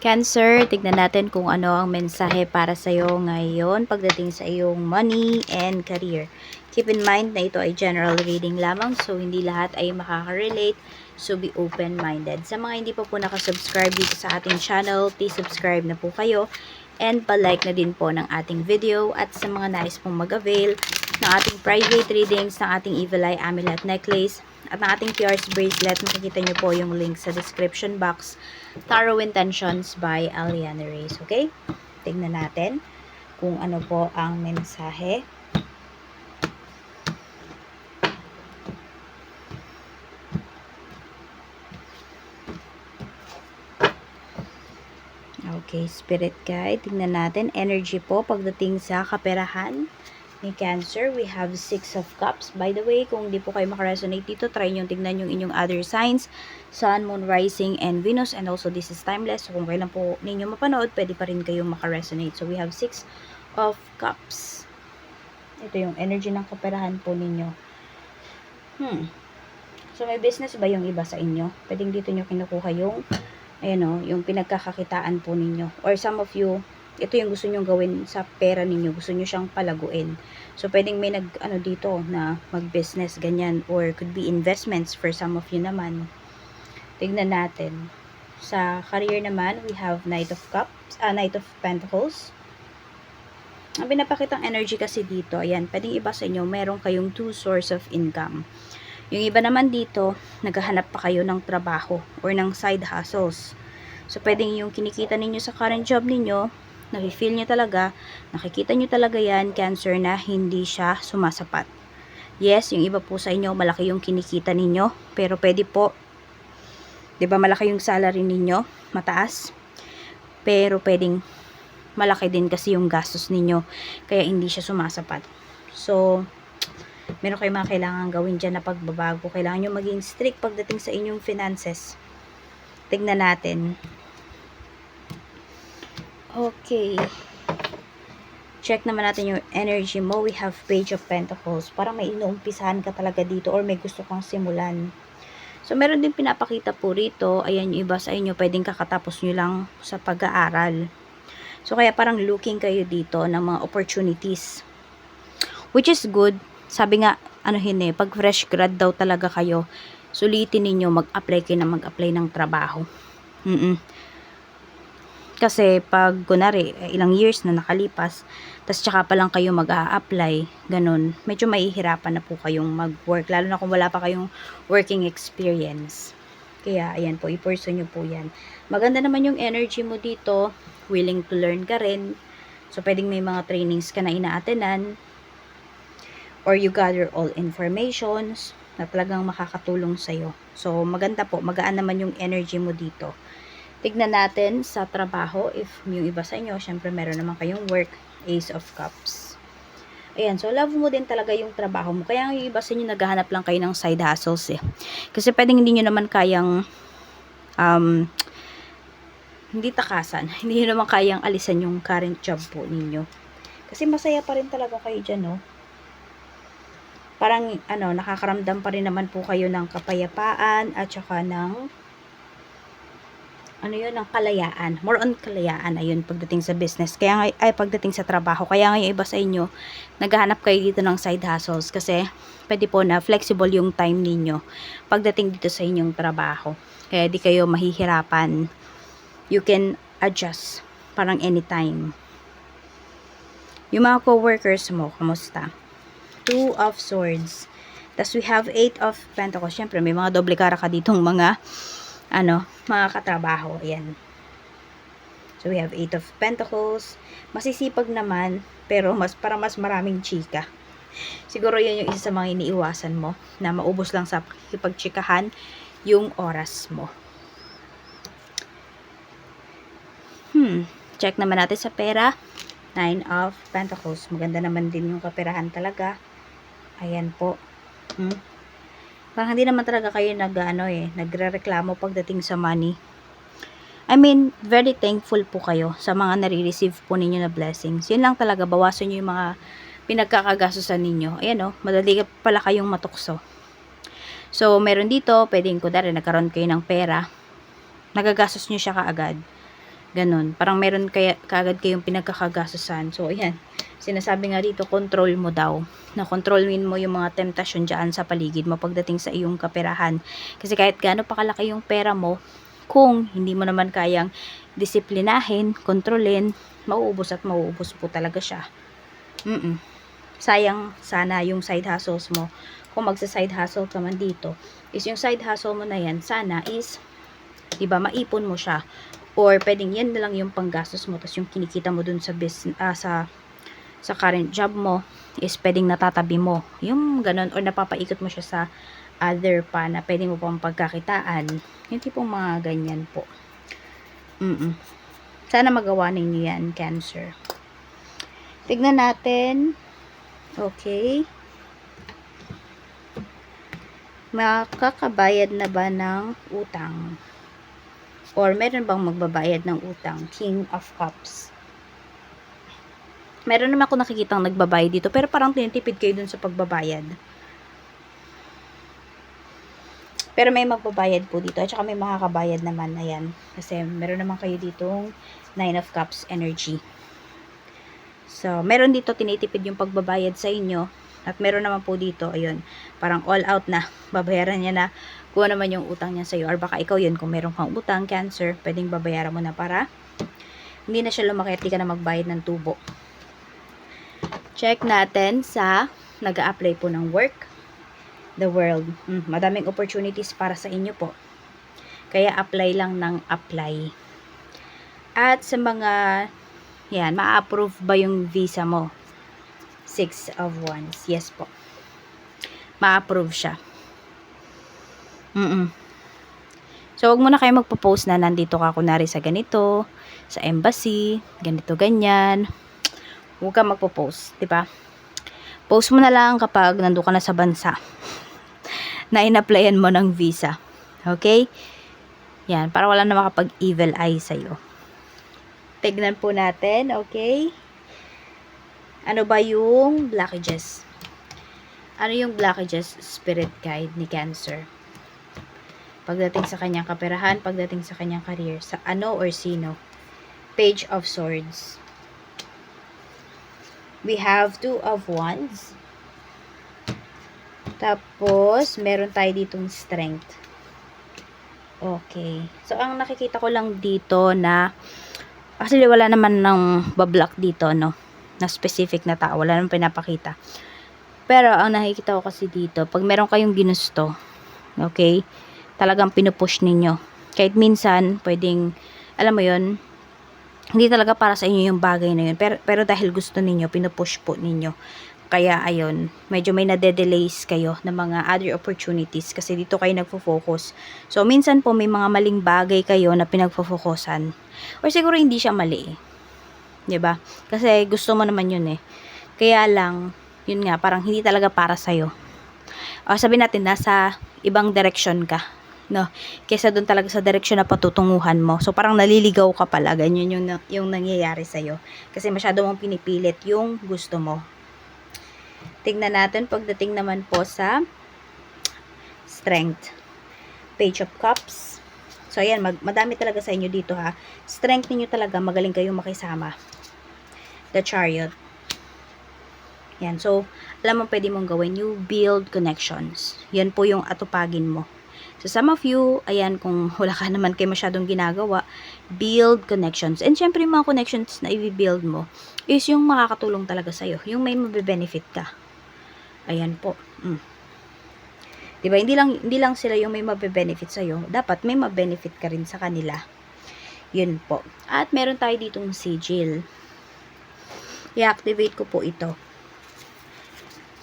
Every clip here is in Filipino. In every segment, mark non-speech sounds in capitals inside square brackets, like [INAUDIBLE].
Cancer, tignan natin kung ano ang mensahe para sa iyo ngayon pagdating sa iyong money and career. Keep in mind na ito ay general reading lamang so hindi lahat ay makaka-relate so be open-minded. Sa mga hindi pa po nakasubscribe dito sa ating channel, please subscribe na po kayo and palike na din po ng ating video at sa mga nais pong mag-avail ng ating private readings, ng ating Evil Eye Amulet Necklace at ng ating Pierce Bracelet, makikita nyo po yung link sa description box Tarot Intentions by Aliana Reyes. Okay? Tignan natin kung ano po ang mensahe. Okay, Spirit Guide. Tignan natin. Energy po pagdating sa kaperahan ni Cancer. We have Six of Cups. By the way, kung di po kayo makaresonate dito, try nyo tignan yung inyong other signs. Sun, Moon, Rising, and Venus. And also, this is timeless. So, kung kailan po ninyo mapanood, pwede pa rin kayong makaresonate. So, we have Six of Cups. Ito yung energy ng kaperahan po ninyo. Hmm. So, may business ba yung iba sa inyo? Pwedeng dito nyo kinukuha yung ayan o, yung pinagkakakitaan po ninyo. Or some of you, ito yung gusto nyo gawin sa pera ninyo. Gusto nyo siyang palaguin. So, pwedeng may nag, ano dito, na mag-business, ganyan. Or could be investments for some of you naman. Tignan natin. Sa career naman, we have Knight of Cups, ah, Knight of Pentacles. Ang pinapakitang energy kasi dito, ayan, pwedeng iba sa inyo, meron kayong two source of income. Yung iba naman dito, naghahanap pa kayo ng trabaho or ng side hustles. So, pwedeng yung kinikita ninyo sa current job ninyo, nafe-feel nyo talaga, nakikita nyo talaga yan, cancer na hindi siya sumasapat. Yes, yung iba po sa inyo, malaki yung kinikita ninyo, pero pwede po, ba malaki yung salary ninyo, mataas, pero pwedeng malaki din kasi yung gastos ninyo, kaya hindi siya sumasapat. So, meron kayong mga kailangan gawin dyan na pagbabago. Kailangan nyo maging strict pagdating sa inyong finances. Tignan natin. Okay. Check naman natin yung energy mo. We have Page of Pentacles. Parang may inuumpisahan ka talaga dito or may gusto kang simulan. So, meron din pinapakita po rito. Ayan yung iba sa inyo. Pwedeng kakatapos nyo lang sa pag-aaral. So, kaya parang looking kayo dito ng mga opportunities. Which is good sabi nga, ano hindi, pag fresh grad daw talaga kayo, sulitin ninyo mag-apply kayo na mag-apply ng trabaho. Mm, -mm. Kasi pag kunari, ilang years na nakalipas, tas tsaka pa lang kayo mag-a-apply, ganun, medyo mahihirapan na po kayong mag-work, lalo na kung wala pa kayong working experience. Kaya, ayan po, i-pursue nyo po yan. Maganda naman yung energy mo dito, willing to learn ka rin. So, pwedeng may mga trainings ka na inaatenan, or you gather all informations na talagang makakatulong sa'yo. So, maganda po. Magaan naman yung energy mo dito. Tignan natin sa trabaho. If yung iba sa inyo, syempre meron naman kayong work. Ace of Cups. Ayan. So, love mo din talaga yung trabaho mo. Kaya yung iba sa inyo, naghahanap lang kayo ng side hustles eh. Kasi pwedeng hindi nyo naman kayang um, hindi takasan. [LAUGHS] Hindi nyo naman kayang alisan yung current job po ninyo. Kasi masaya pa rin talaga kayo dyan, no? parang ano, nakakaramdam pa rin naman po kayo ng kapayapaan at saka ng ano yun, ng kalayaan. More on kalayaan, ayun, pagdating sa business. Kaya nga, ay, pagdating sa trabaho. Kaya nga yung iba sa inyo, naghahanap kayo dito ng side hustles kasi pwede po na flexible yung time ninyo pagdating dito sa inyong trabaho. Kaya di kayo mahihirapan. You can adjust parang anytime. Yung mga co-workers mo, kamusta? Two of Swords. Tapos we have Eight of Pentacles. Siyempre, may mga doble kara ka ditong mga, ano, mga katrabaho. Ayan. So, we have Eight of Pentacles. Masisipag naman, pero mas, para mas maraming chika. Siguro yun yung isa sa mga iniiwasan mo, na maubos lang sa pagchikahan yung oras mo. Hmm. Check naman natin sa pera. Nine of Pentacles. Maganda naman din yung kaperahan talaga. Ayan po. Hmm? Parang hindi naman talaga kayo nag, ano eh, nagre-reklamo pagdating sa money. I mean, very thankful po kayo sa mga nare-receive po ninyo na blessings. Yun lang talaga, bawasan nyo yung mga pinagkakagastusan ninyo. Ayan o, oh, madali pala kayong matukso. So, meron dito, pwedeng ko dahil nagkaroon kayo ng pera. Nagagastos nyo siya kaagad. Ganon. Parang meron kaya, kagad kayong pinagkakagastusan. So, ayan. Sinasabi nga dito, control mo daw. Na kontrolin mo yung mga temptasyon dyan sa paligid mo pagdating sa iyong kaperahan. Kasi kahit gaano pa kalaki yung pera mo, kung hindi mo naman kayang disiplinahin, kontrolin, mauubos at mauubos po talaga siya. Mm Sayang sana yung side hustles mo. Kung magsa-side hustle ka man dito, is yung side hustle mo na yan, sana is, di ba, maipon mo siya. Or pwedeng yan na lang yung panggastos mo, tapos yung kinikita mo dun sa business, ah, sa sa current job mo is pwedeng natatabi mo. Yung ganun, or napapaikot mo siya sa other pa na pwede mo pang pagkakitaan. Yung tipong mga ganyan po. Mm-mm. Sana magawa ninyo yan, Cancer. Tignan natin. Okay. Makakabayad na ba ng utang? Or meron bang magbabayad ng utang? King of Cups. Meron naman ako nakikitang nagbabayad dito, pero parang tinitipid kayo dun sa pagbabayad. Pero may magbabayad po dito, at saka may makakabayad naman, ayan. Kasi meron naman kayo ditong Nine of Cups energy. So, meron dito tinitipid yung pagbabayad sa inyo, at meron naman po dito, ayun, parang all out na, [LAUGHS] babayaran niya na kung naman yung utang niya sa'yo. Or baka ikaw yun, kung meron kang utang, cancer, pwedeng babayaran mo na para hindi na siya lumaki at ka na magbayad ng tubo. Check natin sa nag apply po ng work. The world. Hmm, madaming opportunities para sa inyo po. Kaya apply lang ng apply. At sa mga, yan, ma-approve ba yung visa mo? Six of Wands. Yes po. Ma-approve siya. Mm-mm. So, wag mo na kayo magpo-post na nandito ka kunari sa ganito, sa embassy, ganito, ganyan. Huwag ka magpo-post, di ba? Post mo na lang kapag nandun ka na sa bansa [LAUGHS] na in-applyan mo ng visa. Okay? Yan, para wala na makapag-evil eye sa'yo. Tignan po natin, okay? Ano ba yung blockages? Ano yung blockages spirit guide ni Cancer? Pagdating sa kanyang kaperahan, pagdating sa kanyang career, sa ano or sino? Page of Swords. We have two of wands. Tapos, meron tayo ditong strength. Okay. So, ang nakikita ko lang dito na actually wala naman ng bablock dito, no? Na specific na tao. Wala naman pinapakita. Pero, ang nakikita ko kasi dito, pag meron kayong ginusto, okay, talagang pinupush ninyo. Kahit minsan, pwedeng, alam mo yon hindi talaga para sa inyo yung bagay na yun. Pero, pero dahil gusto ninyo, pinupush po ninyo. Kaya ayun, medyo may nade-delays kayo ng mga other opportunities kasi dito kayo nagfo-focus. So minsan po may mga maling bagay kayo na pinagfo-focusan. Or siguro hindi siya mali. 'Di ba? Kasi gusto mo naman 'yun eh. Kaya lang, yun nga, parang hindi talaga para sa iyo. O sabi natin nasa ibang direction ka no kaysa doon talaga sa direction na patutunguhan mo so parang naliligaw ka pala ganyan yung yung nangyayari sa iyo kasi masyado mong pinipilit yung gusto mo Tingnan natin pagdating naman po sa strength. Page of Cups. So, ayan, mag, madami talaga sa inyo dito ha. Strength ninyo talaga, magaling kayong makisama. The Chariot. Yan. So, alam mo pwede mong gawin, you build connections. Yan po yung atupagin mo. So, some of you, ayan, kung [LAUGHS] wala ka naman kayo masyadong ginagawa, build connections. And syempre, yung mga connections na i-build mo is yung makakatulong talaga sa'yo. Yung may mabe-benefit ka. Ayan po. Mm. 'Di ba? Hindi lang hindi lang sila yung may mabe-benefit sa iyo, dapat may mabenefit ka rin sa kanila. 'Yun po. At meron tayo ditong sigil. I-activate ko po ito.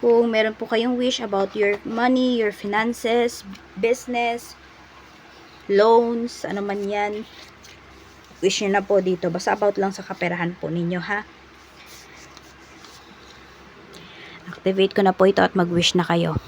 Kung meron po kayong wish about your money, your finances, business, loans, ano man yan, wish nyo na po dito. Basta about lang sa kaperahan po ninyo, ha? activate ko na po ito at mag-wish na kayo.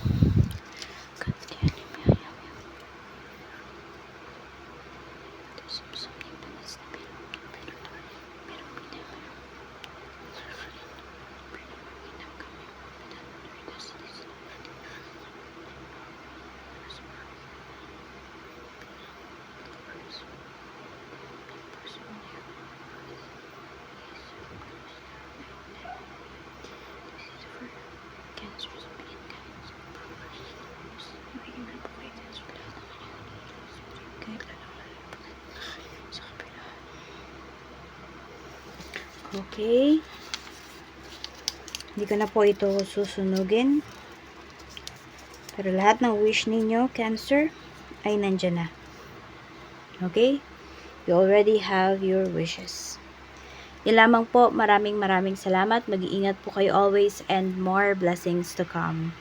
Okay. Hindi ko na po ito susunugin. Pero lahat ng wish ninyo, Cancer, ay nandyan na. Okay? You already have your wishes. Yan lamang po. Maraming maraming salamat. Mag-iingat po kayo always and more blessings to come.